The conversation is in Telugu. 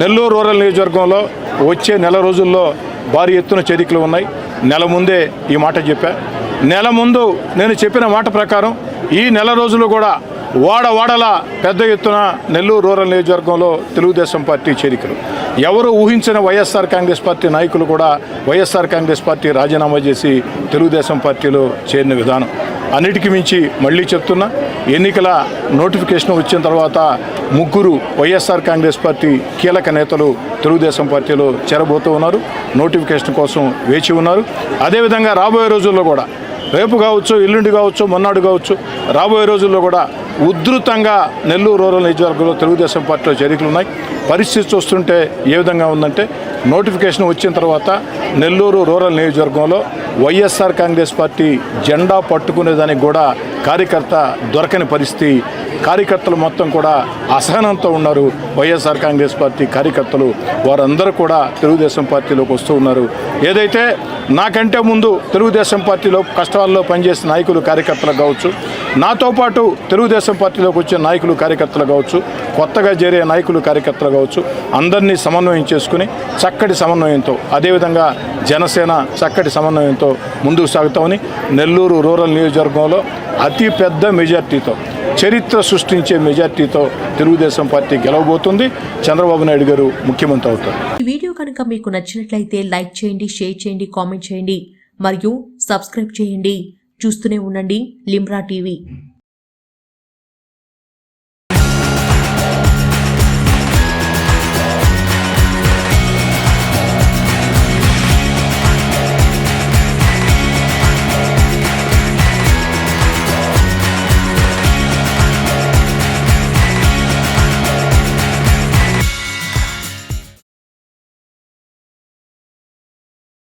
నెల్లూరు రూరల్ నియోజకవర్గంలో వచ్చే నెల రోజుల్లో భారీ ఎత్తున చేరికలు ఉన్నాయి. నెల ముందే ఈ మాట చెప్పా. నెల ముందు నేను చెప్పిన మాట ప్రకారం ఈ నెల రోజులు కూడా వాడ వాడల పెద్ద ఎత్తున నెల్లూరు రూరల్ నియోజకవర్గంలో తెలుగుదేశం పార్టీ చేరికలు. ఎవరు ఊహించిన వైఎస్ఆర్ కాంగ్రెస్ పార్టీ నాయకులు కూడా వైఎస్ఆర్ కాంగ్రెస్ పార్టీ రాజీనామా చేసి తెలుగుదేశం పార్టీలో చేరిన విధానం. అన్నిటికీ మించి మళ్ళీ చెప్తున్నా ఎన్నికల నోటిఫికేషన్ వచ్చిన తర్వాత ముగ్గురు వైఎస్ఆర్ కాంగ్రెస్ పార్టీ కీలక నేతలు తెలుగుదేశం పార్టీలో చేరబోతూ ఉన్నారు. నోటిఫికేషన్ కోసం వేచి ఉన్నారు. అదేవిధంగా రాబోయే రోజుల్లో కూడా రేపు కావచ్చు ఎల్లుండి కావచ్చు మొన్నాడు కావచ్చు రాబోయే రోజుల్లో కూడా ఉధృతంగా నెల్లూరు రూరల్ నియోజకవర్గంలో తెలుగుదేశం పార్టీలో చేరికలు ఉన్నాయి. పరిస్థితి చూస్తుంటే ఏ విధంగా ఉందంటే నోటిఫికేషన్ వచ్చిన తర్వాత నెల్లూరు రూరల్ నియోజకవర్గంలో వైఎస్ఆర్ కాంగ్రెస్ పార్టీ జెండా పట్టుకునేదానికి కూడా కార్యకర్త దొరకని పరిస్థితి కార్యకర్తలు మొత్తం కూడా అసహనంతో ఉన్నారు. వైఎస్ఆర్ కాంగ్రెస్ పార్టీ కార్యకర్తలు వారందరూ కూడా తెలుగుదేశం పార్టీలోకి వస్తూ ఉన్నారు. ఏదైతే నాకంటే ముందు తెలుగుదేశం పార్టీలో కష్టాల్లో పనిచేసిన నాయకులు కార్యకర్తలు కావచ్చు నాతో పాటు తెలుగుదేశం పార్టీలోకి వచ్చే నాయకులు కార్యకర్తలు కావచ్చు కొత్తగా చేరే నాయకులు కార్యకర్తలు కావచ్చు అందరినీ సమన్వయం చేసుకుని చక్కటి సమన్వయంతో అదేవిధంగా జనసేన చక్కటి సమన్వయంతో ముందుకు సాగుతామని నెల్లూరు రూరల్ నియోజకవర్గంలో అతి పెద్ద మెజార్టీతో చరిత్ర సృష్టించే మెజార్టీతో తెలుగుదేశం పార్టీ గెలవబోతుంది. చంద్రబాబు నాయుడు గారు ముఖ్యమంత్రి అవుతారు. ఈ వీడియో కనుక మీకు నచ్చినట్లయితే లైక్ చేయండి షేర్ చేయండి కామెంట్ చేయండి. మరియు సబ్స్క్రైబ్ చేయండి. చూస్తూనే ఉండండి లిమ్రా టీవీ.